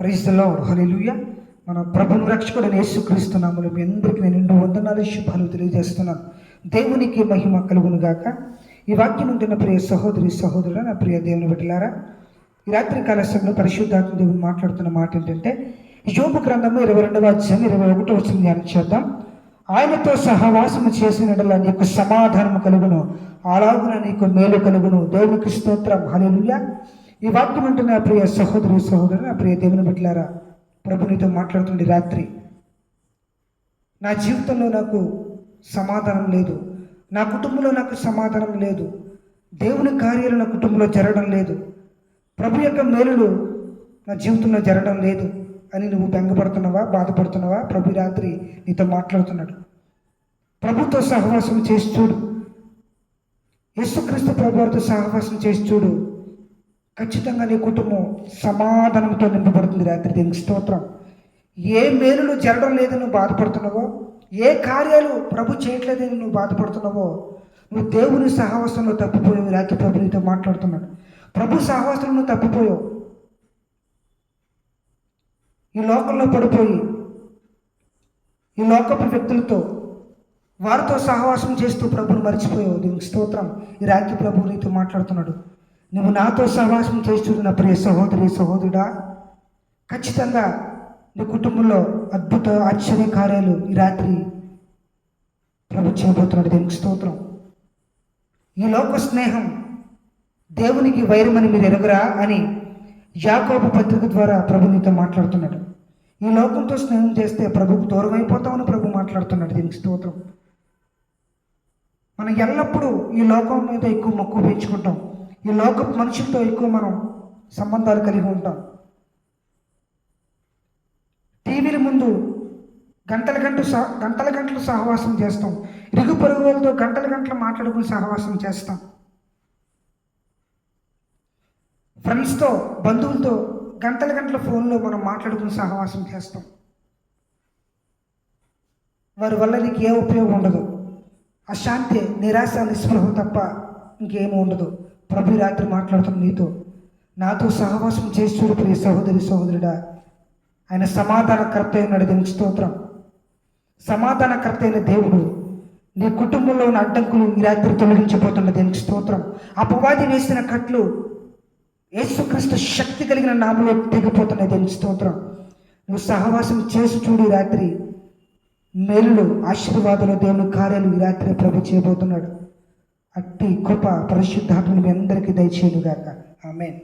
ప్రైజ్లో హలిలుయ మన ప్రభుని రక్షకుడు యేసుక్రీస్తు నామములో మీ అందరికీ నేను రెండు వందనాలు శుభాలు తెలియజేస్తున్నాను. దేవునికి మహిమ కలుగును గాక. ఈ వాక్యం ఉంటున్న ప్రియ సహోదరి సహోదరుడు నా ప్రియ దేవుని బిడ్డలారా ఈ రాత్రి కాల సమయంలో పరిశుద్ధాత్మ దేవుని మాట్లాడుతున్న మాట ఏంటంటే యోబు గ్రంథము ఇరవై రెండవ అధ్యాయం ఇరవై ఒకటో వచ్చిన ధ్యానం చేద్దాం. ఆయనతో సహవాసము చేసిన నీకు సమాధానము కలుగును. అలాగున నీకు మేలు కలుగును. దేవునికి స్తోత్రం. హల్లెలూయా ఈ వాక్యం అంటున్న ప్రియ సహోదరి సహోదరు నా ప్రియ దేవుని బిడ్డలారా ప్రభు నీతో మాట్లాడుతుండే రాత్రి. నా జీవితంలో నాకు సమాధానం లేదు. నా కుటుంబంలో నాకు సమాధానం లేదు. దేవుని కార్యాలు నా కుటుంబంలో జరగడం లేదు. ప్రభు యొక్క మేలులు నా జీవితంలో జరగడం లేదు అని నువ్వు బెంగపడుతున్నావా బాధపడుతున్నావా? ప్రభు రాత్రి నీతో మాట్లాడుతున్నాడు. ప్రభుతో సహవాసం చేసి చూడు. యేసుక్రీస్తు ప్రభువారితో సహవాసం చేసి చూడు. ఖచ్చితంగా నీ కుటుంబం సమాధానంతో నింపబడుతుంది రాత్రి. దీనికి స్తోత్రం. ఏ మేలులు జరగడం లేదని నువ్వు బాధపడుతున్నావో ఏ కార్యాలు ప్రభు చేయట్లేదని నువ్వు బాధపడుతున్నావో నువ్వు దేవుని సహవాసంలో తప్పిపోయావు. రాత్రి ప్రభు నీతో మాట్లాడుతున్నాడు. ప్రభు సహవాసంలో నువ్వు తప్పిపోయావు. ఈ లోకంలో పడిపోయి ఈ లోకపు వ్యక్తులతో వారితో సహవాసం చేస్తూ ప్రభుని మర్చిపోయావు. దీనికి స్తోత్రం. ఈ రాత్రి ప్రభు నీతో మాట్లాడుతున్నాడు. నువ్వు నాతో సహవాసం చేస్తున్న ప్రియ సహోదరి సహోదరుడా ఖచ్చితంగా నీ కుటుంబంలో అద్భుత ఆశ్చర్య కార్యాలు ఈ రాత్రి ప్రభు చేయబోతున్నాడు. దీనికి స్తోత్రం. ఈ లోక స్నేహం దేవునికి వైరమని మీరు ఎరుగురా అని యాకోబు పత్రిక ద్వారా ప్రభు నీతో మాట్లాడుతున్నాడు. ఈ లోకంతో స్నేహం చేస్తే ప్రభుకు దూరం అయిపోతామని ప్రభు మాట్లాడుతున్నాడు. దీనికి స్తోత్రం. మనం ఎల్లప్పుడూ ఈ లోకం మీద ఎక్కువ మక్కువ పెంచుకుంటాం. ఈ లోక మనుషులతో ఎక్కువ మనం సంబంధాలు కలిగి ఉంటాం. టీవీల ముందు గంటల గంటలు సహ గంటల గంటలు సహవాసం చేస్తాం. ఇరుగు పొరుగు వాళ్ళతో గంటల గంటలు మాట్లాడుకుని సహవాసం చేస్తాం. ఫ్రెండ్స్తో బంధువులతో గంటల గంటల ఫోన్లో మనం మాట్లాడుకుని సహవాసం చేస్తాం. వారి వల్ల నీకు ఏ ఉపయోగం ఉండదు. అశాంతి నిరాశ నిస్పృహ తప్ప ఇంకేమీ ఉండదు. ప్రభు రాత్రి మాట్లాడుతున్న నీతో. నాతో సహవాసం చేస్తుడు ప్రియ సహోదరి సహోదరుడా ఆయన సమాధానకర్త అయినాడు దీనికి స్తోత్రం. సమాధానకర్త అయిన దేవుడు నీ కుటుంబంలో ఉన్న అడ్డంకులు ఈ రాత్రి తొలగించిపోతున్న దీనికి స్తోత్రం. అపవాది వేసిన కట్లు యేసుక్రీస్తు శక్తి కలిగిన నామలో తెగిపోతున్న దీనికి స్తోత్రం. నువ్వు సహవాసం చేసి చూడు రాత్రి. మేలులు ఆశీర్వాదాలు దేవుని కార్యాలు ఈ రాత్రి ప్రభు చేయబోతున్నాడు. అట్టి కృప పరిశుద్ధాత్మని మీ అందరికీ దయచేయుగాక ఆమెన్.